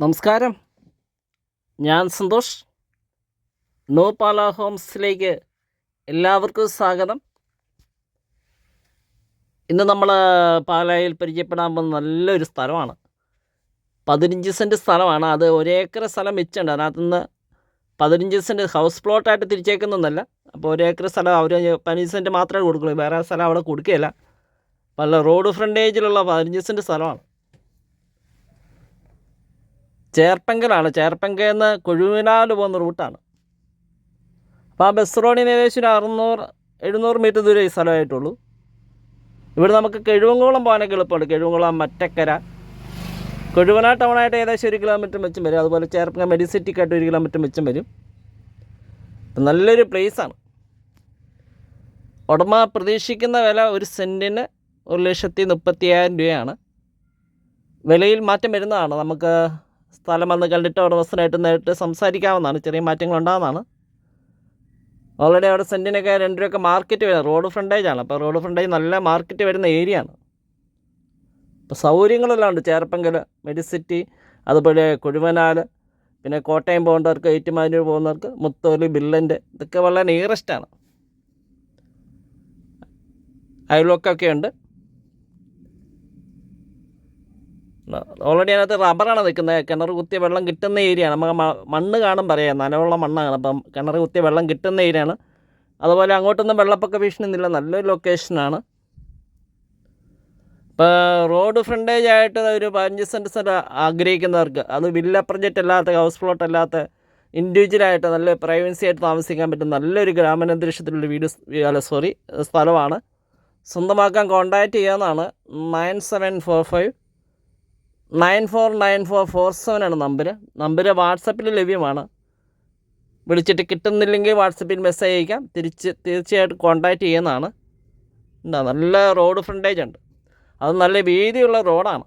നമസ്കാരം. ഞാൻ സന്തോഷ്. നോപാല ഹോംസിലേക്ക് എല്ലാവർക്കും സ്വാഗതം. ഇന്ന് നമ്മൾ പാലായിൽ പരിചയപ്പെടാൻ പോകുന്ന നല്ലൊരു സ്ഥലമാണ്. പതിനഞ്ച് സെന്റ് സ്ഥലമാണ്. അത് ഒരേക്കർ സ്ഥലം വെച്ചുണ്ട് അതിനകത്തുനിന്ന് പതിനഞ്ച് സെന്റ് ഹൗസ് പ്ലോട്ടായിട്ട് തിരിച്ചേക്കുന്നൊന്നല്ല. അപ്പോൾ ഒരേക്കർ സ്ഥലം അവർ പതിനഞ്ച് സെന്റ് മാത്രമേ കൊടുക്കുള്ളൂ. വേറെ സ്ഥലം അവിടെ കൊടുക്കുകയില്ല. നല്ല റോഡ് ഫ്രണ്ടേജിലുള്ള പതിനഞ്ച് സെന്റ് സ്ഥലമാണ്. ചേർപ്പങ്കലാണ്. ചേർപ്പങ്കയിൽ നിന്ന് കൊഴുവിനാൽ പോകുന്ന റൂട്ടാണ്. അപ്പോൾ ആ ബസ് റോഡിന് ഏകദേശം ഒരു അറുന്നൂറ് എഴുന്നൂറ് മീറ്റർ ദൂരം ഈ സ്ഥലമായിട്ടുള്ളൂ. ഇവിടെ നമുക്ക് കിഴുവങ്കുളം പോകാനൊക്കെ എളുപ്പമുണ്ട് കിഴുവങ്കുളം മറ്റക്കര. കൊഴുവന ടൗണായിട്ട് ഏകദേശം ഒരു കിലോമീറ്റർ വെച്ചും വരും. അതുപോലെ ചേർപ്പങ്ക മെഡിസിറ്റിക്കായിട്ട് ഒരു കിലോമീറ്റർ വെച്ചും വരും. നല്ലൊരു പ്ലേസാണ്. ഉടമ പ്രതീക്ഷിക്കുന്ന വില ഒരു സെന്റിന് ഒരു ലക്ഷത്തി മുപ്പത്തിയായിരം രൂപയാണ്. വിലയിൽ മാറ്റം വരുന്നതാണ്. നമുക്ക് സ്ഥലം വന്ന് കണ്ടിട്ട് ഉടമസ്ഥനായിട്ട് നേരിട്ട് സംസാരിക്കാവുന്നതാണ്. ചെറിയ മാറ്റങ്ങൾ ഉണ്ടാകുന്നതാണ് ഓൾറെഡി അവിടെ സെന്റിനൊക്കെ രണ്ട് രൂപയൊക്കെ മാർക്കറ്റ് വരുന്നത്. റോഡ് ഫ്രണ്ടേജ് ആണ്. അപ്പോൾ റോഡ് ഫ്രണ്ടേജ് നല്ല മാർക്കറ്റ് വരുന്ന ഏരിയ ആണ്. അപ്പോൾ സൗകര്യങ്ങളെല്ലാം ഉണ്ട്. ചേർപ്പങ്കൽ മെഡിസിറ്റി അതുപോലെ കുഴുവനാൽ പിന്നെ കോട്ടയം പോകേണ്ടവർക്ക് ഏറ്റുമാനൂർ പോകുന്നവർക്ക് മുത്തോലി ബില്ലന്റെ ഇതൊക്കെ വളരെ നിയറസ്റ്റാണ് അയൽവക്കൊക്കെ ഉണ്ട്. ഓൾറെഡി അതിനകത്ത് റബ്ബറാണ് നിൽക്കുന്നത്. കിണർ കുത്തിയ വെള്ളം കിട്ടുന്ന ഏരിയയാണ് നമുക്ക് മണ്ണ് കാണും പറയാം. നനവുള്ള മണ്ണാണ്. അപ്പം കിണർ കുത്തിയ വെള്ളം കിട്ടുന്ന ഏരിയയാണ് അതുപോലെ അങ്ങോട്ടൊന്നും വെള്ളപ്പൊക്ക ഭീഷണിയൊന്നുമില്ല. നല്ലൊരു ലൊക്കേഷനാണ് ഇപ്പോൾ റോഡ് ഫ്രണ്ടേജ് ആയിട്ട് ഒരു പതിനഞ്ച് സെന്റ് സ്ഥലം ആഗ്രഹിക്കുന്നവർക്ക് അത് വില്ല പ്രൊജക്റ്റ് അല്ലാത്ത ഹൗസ് പ്ലോട്ട് അല്ലാത്ത ഇൻഡിവിജ്വലായിട്ട് നല്ല പ്രൈവൻസി ആയിട്ട് താമസിക്കാൻ പറ്റും നല്ലൊരു ഗ്രാമീണാന്തരീക്ഷത്തിലുള്ള വീട് അല്ല സോറി സ്ഥലമാണ്. സ്വന്തമാക്കാൻ കോൺടാക്റ്റ് ചെയ്യാവുന്നതാണ്. Nine seven four five nine four nine four four seven ആണ് നമ്പർ നമ്പർ വാട്സപ്പിൽ ലഭ്യമാണ്. വിളിച്ചിട്ട് കിട്ടുന്നില്ലെങ്കിൽ വാട്സപ്പിൽ മെസ്സേജ് അയക്കാം. തിരിച്ച് തീർച്ചയായിട്ടും കോൺടാക്റ്റ് ചെയ്യുന്നതാണ്. എന്താ നല്ല റോഡ് ഫ്രണ്ടേജ് ഉണ്ട്. അത് നല്ല വീതിയുള്ള റോഡാണ്